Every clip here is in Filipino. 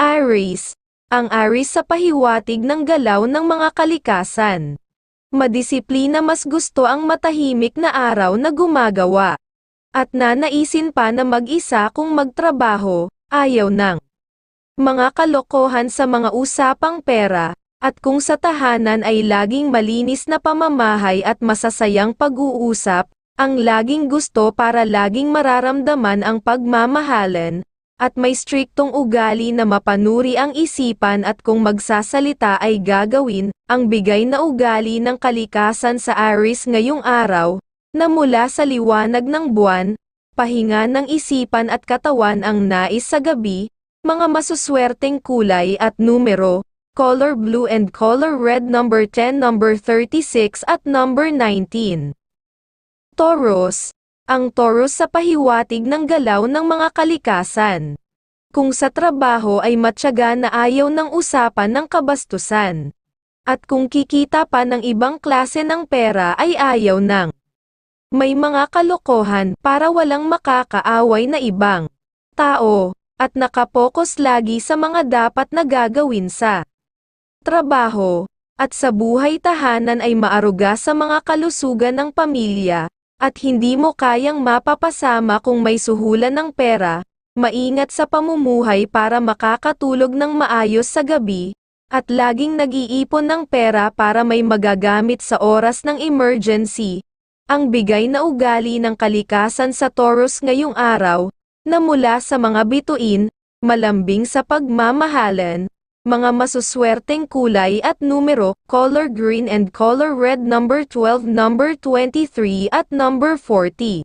Aries, ang Aries sa pahiwatig ng galaw ng mga kalikasan. Madisiplina mas gusto ang matahimik na araw na gumagawa. At nanaisin pa na mag-isa kung magtrabaho, ayaw ng mga kalokohan sa mga usapang pera, at kung sa tahanan ay laging malinis na pamamahay at masasayang pag-uusap, ang laging gusto para laging mararamdaman ang pagmamahalan, at may striktong ugali na mapanuri ang isipan at kung magsasalita ay gagawin, ang bigay na ugali ng kalikasan sa Aries ngayong araw, na mula sa liwanag ng buwan, pahinga ng isipan at katawan ang nais sa gabi, mga masuswerteng kulay at numero, color blue and color red number 10 number 36 at number 19. Taurus, ang Taurus sa pahiwatig ng galaw ng mga kalikasan. Kung sa trabaho ay matyaga na ayaw ng usapan ng kabastusan. At kung kikita pa ng ibang klase ng pera ay ayaw ng may mga kalokohan para walang makakaaway na ibang tao, at nakapokus lagi sa mga dapat na gagawin sa trabaho, at sa buhay tahanan ay maaruga sa mga kalusugan ng pamilya, at hindi mo kayang mapapasama kung may suhulan ng pera, maingat sa pamumuhay para makakatulog ng maayos sa gabi, at laging nag-iipon ng pera para may magagamit sa oras ng emergency, ang bigay na ugali ng kalikasan sa Taurus ngayong araw, na mula sa mga bituin, malambing sa pagmamahalan, mga masuswerteng kulay at numero, color green and color red number 12, number 23 at number 40.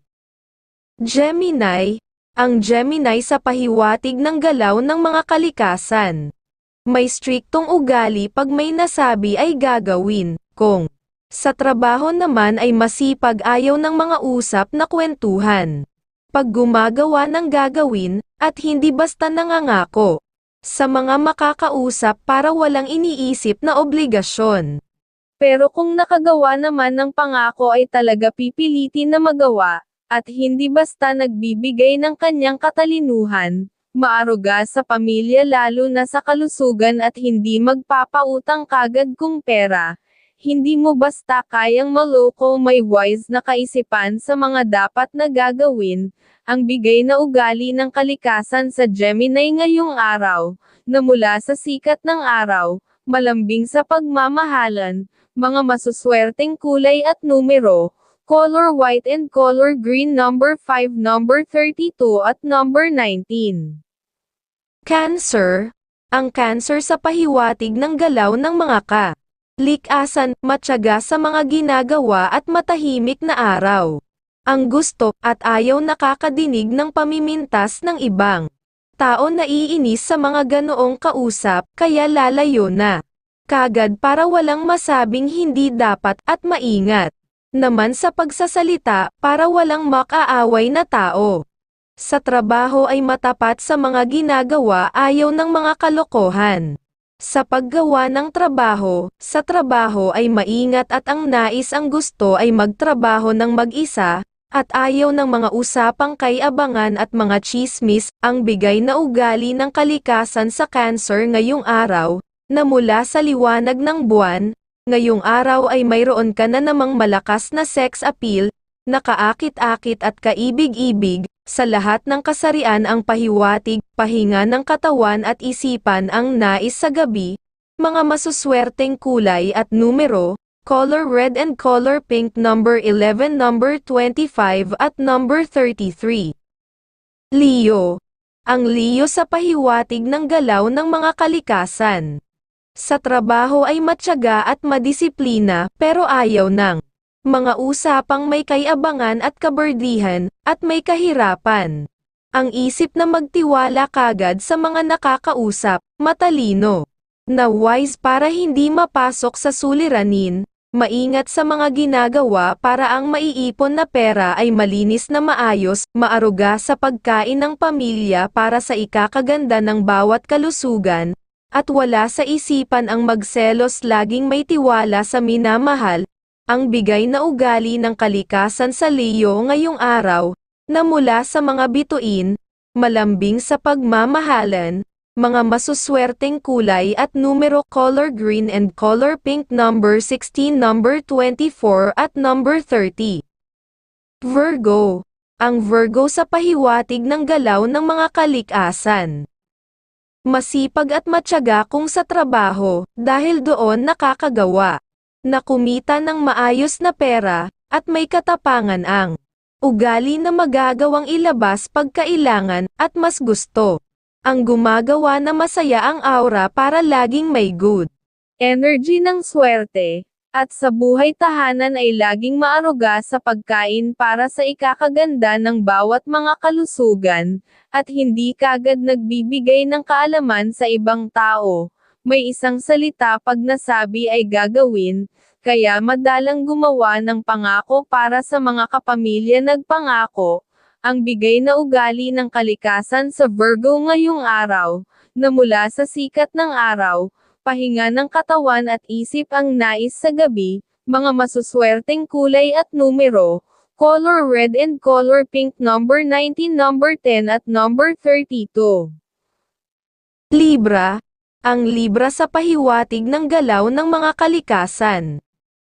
Gemini, ang Gemini sa pahiwatig ng galaw ng mga kalikasan. May striktong ugali pag may nasabi ay gagawin, kung sa trabaho naman ay masipag ayaw ng mga usap na kwentuhan. Pag gumagawa ng gagawin, at hindi basta nangangako. Sa mga makakausap para walang iniisip na obligasyon. Pero kung nakagawa naman ng pangako ay talaga pipilitin na magawa, at hindi basta nagbibigay ng kanyang katalinuhan, maaruga sa pamilya lalo na sa kalusugan at hindi magpapautang kagad kung pera, hindi mo basta kayang maloko may wise na kaisipan sa mga dapat na gagawin, ang bigay na ugali ng kalikasan sa Gemini ngayong araw, na mula sa sikat ng araw, malambing sa pagmamahalan, mga masuswerteng kulay at numero, color white and color green number 5 number 32 at number 19. Cancer, ang cancer sa pahiwatig ng galaw ng mga ka likasan, matyaga sa mga ginagawa at matahimik na araw. Ang gusto at ayaw nakakadinig ng pamimintas ng ibang tao na iinis sa mga ganoong kausap, kaya lalayo na. Kagad para walang masabing hindi dapat at maingat. Naman sa pagsasalita, para walang makaaway na tao. Sa trabaho ay matapat sa mga ginagawa ayaw ng mga kalokohan. Sa paggawa ng trabaho, sa trabaho ay maingat at ang nais ang gusto ay magtrabaho ng mag-isa, at ayaw ng mga usapang kay abangan at mga chismis, ang bigay na ugali ng kalikasan sa cancer ngayong araw, na mula sa liwanag ng buwan, ngayong araw ay mayroon ka na namang malakas na sex appeal, nakaakit-akit at kaibig-ibig, sa lahat ng kasarian ang pahiwatig, pahinga ng katawan at isipan ang nais sa gabi, mga masuswerteng kulay at numero, color red and color pink number 11 number 25 at number 33. Leo. Ang Leo sa pahiwatig ng galaw ng mga kalikasan. Sa trabaho ay matyaga at madisiplina pero ayaw ng mga usapang may kayabangan at kaberdihan, at may kahirapan. Ang isip na magtiwala kagad sa mga nakakausap, matalino, na wise para hindi mapasok sa suliranin, maingat sa mga ginagawa para ang maiipon na pera ay malinis na maayos, maaruga sa pagkain ng pamilya para sa ikakaganda ng bawat kalusugan, at wala sa isipan ang magselos laging may tiwala sa minamahal, ang bigay na ugali ng kalikasan sa Leo ngayong araw, na mula sa mga bituin, malambing sa pagmamahalan, Mga masuswerteng kulay at numero color green and color pink number 16 number 24 at number 30. Virgo. Ang Virgo sa pahiwatig ng galaw ng mga kalikasan. Masipag at matyaga kung sa trabaho, dahil doon nakakagawa. Na kumita ng maayos na pera, at may katapangan ang ugali na magagawang ilabas pagkailangan, at mas gusto. Ang gumagawa na masaya ang aura para laging may good energy ng swerte, at sa buhay tahanan ay laging maaruga sa pagkain para sa ikakaganda ng bawat mga kalusugan, at hindi kagad nagbibigay ng kaalaman sa ibang tao. May isang salita pag nasabi ay gagawin, kaya madalang gumawa ng pangako para sa mga kapamilya nagpangako, ang bigay na ugali ng kalikasan sa Virgo ngayong araw, na mula sa sikat ng araw, pahinga ng katawan at isip ang nais sa gabi, mga masuswerteng kulay at numero, color red and color pink number 19 number 10 at number 32. Libra, ang Libra sa pahiwatig ng galaw ng mga kalikasan.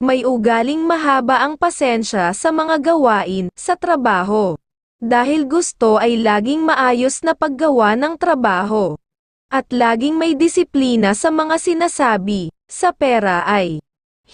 May ugaling mahaba ang pasensya sa mga gawain, sa trabaho. Dahil gusto ay laging maayos na paggawa ng trabaho. At laging may disiplina sa mga sinasabi, sa pera ay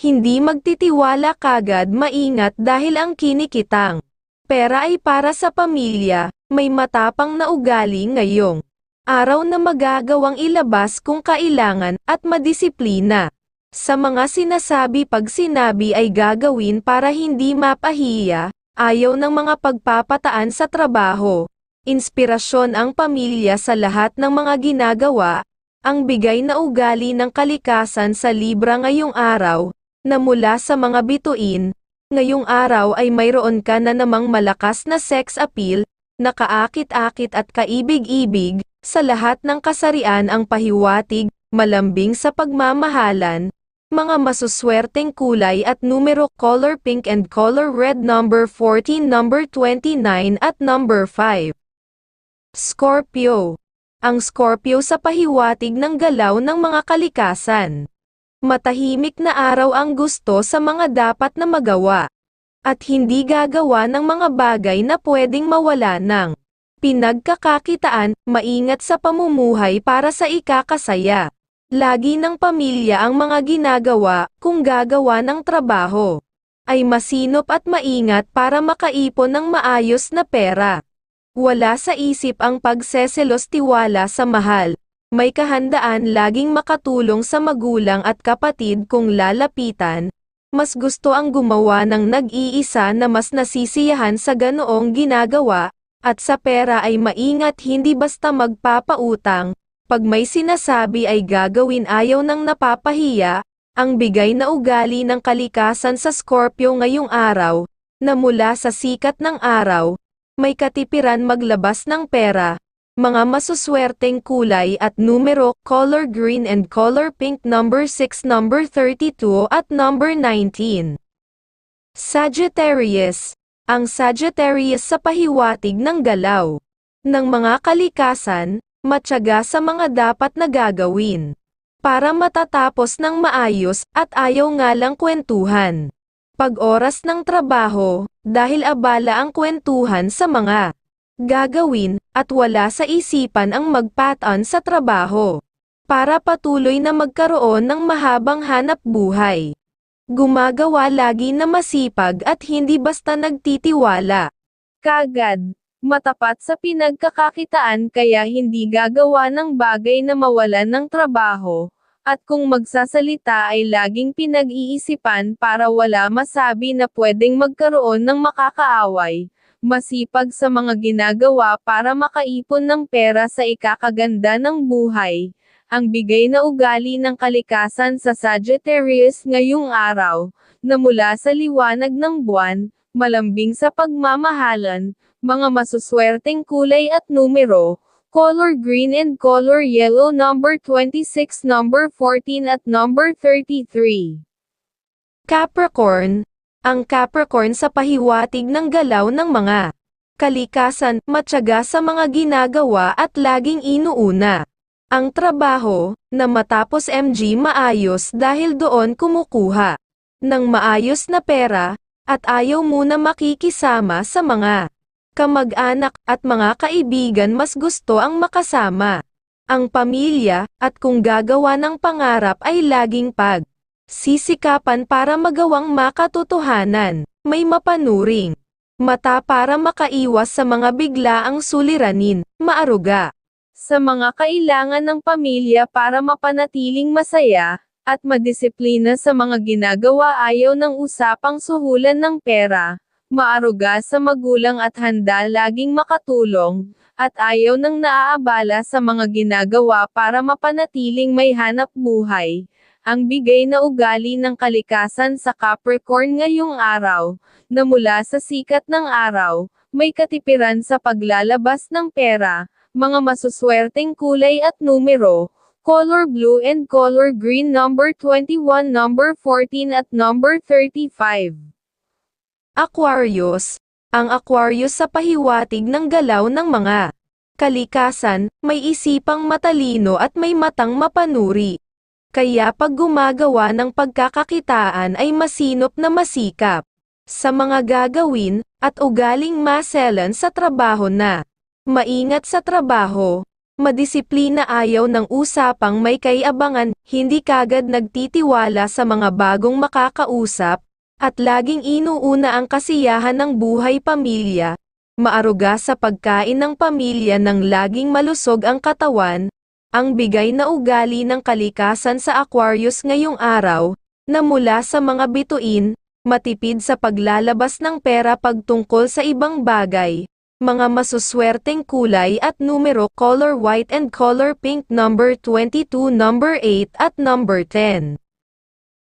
hindi magtitiwala kagad maingat dahil ang kinikitang pera ay para sa pamilya, may matapang na ugali ngayong araw na magagawang ilabas kung kailangan at madisiplina. Sa mga sinasabi pag sinabi ay gagawin para hindi mapahiya, ayaw ng mga pagpapataan sa trabaho. Inspirasyon ang pamilya sa lahat ng mga ginagawa, ang bigay na ugali ng kalikasan sa Libra ngayong araw, na mula sa mga bituin, ngayong araw ay mayroon ka na namang malakas na sex appeal, nakaakit-akit at kaibig-ibig, sa lahat ng kasarian ang pahiwatig, malambing sa pagmamahalan, mga masuswerteng kulay at numero color pink and color red number 14 number 29 at number 5. Scorpio. Ang Scorpio sa pahiwatig ng galaw ng mga kalikasan. Matahimik na araw ang gusto sa mga dapat na magawa. At hindi gagawa ng mga bagay na pwedeng mawala ng pinagkakakitaan, maingat sa pamumuhay para sa ikakasaya. Lagi ng pamilya ang mga ginagawa, kung gagawa ng trabaho, ay masinop at maingat para makaipon ng maayos na pera. Wala sa isip ang pagseselos tiwala sa mahal. May kahandaan laging makatulong sa magulang at kapatid kung lalapitan. Mas gusto ang gumawa ng nag-iisa na mas nasisiyahan sa ganoong ginagawa, at sa pera ay maingat hindi basta magpapautang. Pag may sinasabi ay gagawin ayaw ng napapahiya, ang bigay na ugali ng kalikasan sa Scorpio ngayong araw, na mula sa sikat ng araw, may katipiran maglabas ng pera, mga masuswerteng kulay at numero, color green and color pink number 6 number 32 at number 19. Sagittarius, ang Sagittarius sa pahiwatig ng galaw ng mga kalikasan, matyaga sa mga dapat na gagawin para matatapos ng maayos at ayaw nga lang kwentuhan. Pag oras ng trabaho, dahil abala ang kwentuhan sa mga gagawin, at wala sa isipan ang magpatan sa trabaho. Para patuloy na magkaroon ng mahabang hanap buhay. Gumagawa lagi na masipag at hindi basta nagtitiwala. Kagad, matapat sa pinagkakakitaan kaya hindi gagawa ng bagay na mawalan ng trabaho, at kung magsasalita ay laging pinag-iisipan para wala masabi na pwedeng magkaroon ng makakaaway, masipag sa mga ginagawa para makaipon ng pera sa ikakaganda ng buhay, ang bigay na ugali ng kalikasan sa Sagittarius ngayong araw, na mula sa liwanag ng buwan, malambing sa pagmamahalan, mga masuswerteng kulay at numero, color green and color yellow number 26 number 14 at number 33. Capricorn, ang Capricorn sa pahiwatig ng galaw ng mga kalikasan, matyaga sa mga ginagawa at laging inuuna. Ang trabaho, na matapos MG maayos dahil doon kumukuha ng maayos na pera, at ayaw muna makikisama sa mga kamag-anak at mga kaibigan mas gusto ang makasama ang pamilya, at kung gagawa ng pangarap ay laging pag sisikapan para magawang makatotohanan, may mapanuring mata para makaiwas sa mga biglaang suliranin, maaruga sa mga kailangan ng pamilya para mapanatiling masaya, at madisiplina sa mga ginagawa ayaw ng usapang suhulan ng pera, maaruga sa magulang at handa laging makatulong, at ayaw ng naaabala sa mga ginagawa para mapanatiling may hanap buhay. Ang bigay na ugali ng kalikasan sa Capricorn ngayong araw, na mula sa sikat ng araw, may katipiran sa paglalabas ng pera, mga masuswerteng kulay at numero, color blue and color green number 21 number 14 at number 35. Aquarius, ang Aquarius sa pahiwatig ng galaw ng mga kalikasan, may isipang matalino at may matang mapanuri. Kaya pag gumagawa ng pagkakakitaan ay masinop na masikap sa mga gagawin, at ugaling maselan sa trabaho na maingat sa trabaho, madisiplina ayaw ng usapang may kayabangan, hindi kagad nagtitiwala sa mga bagong makakausap, at laging inuuna ang kasiyahan ng buhay pamilya, maaruga sa pagkain ng pamilya ng laging malusog ang katawan, ang bigay na ugali ng kalikasan sa Aquarius ngayong araw, na mula sa mga bituin, matipid sa paglalabas ng pera pagtungkol sa ibang bagay, mga masuswerteng kulay at numero color white and color pink number 22 number 8 at number 10.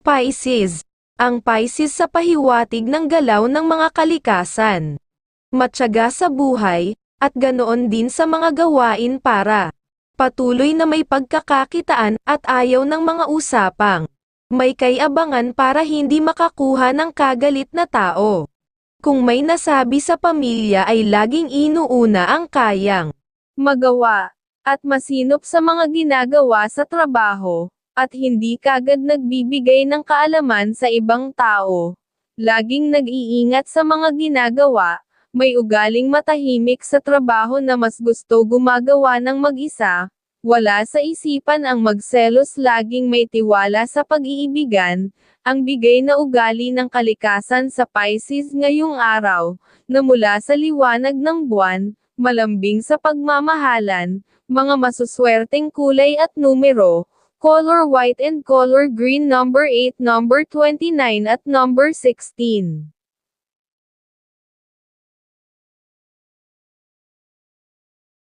Pisces ang Pisces sa pahiwatig ng galaw ng mga kalikasan. Matyaga sa buhay, at ganoon din sa mga gawain para patuloy na may pagkakakitaan at ayaw ng mga usapang may kayabangan para hindi makakuha ng kagalit na tao. Kung may nasabi sa pamilya ay laging inuuna ang kayang magawa at masinop sa mga ginagawa sa trabaho at hindi kagad nagbibigay ng kaalaman sa ibang tao. Laging nag-iingat sa mga ginagawa, may ugaling matahimik sa trabaho na mas gusto gumagawa ng mag-isa, wala sa isipan ang magselos laging may tiwala sa pag-iibigan, ang bigay na ugali ng kalikasan sa Pisces ngayong araw, na mula sa liwanag ng buwan, malambing sa pagmamahalan, mga masuswerteng kulay at numero, color white and color green number 8 number 29 at number 16.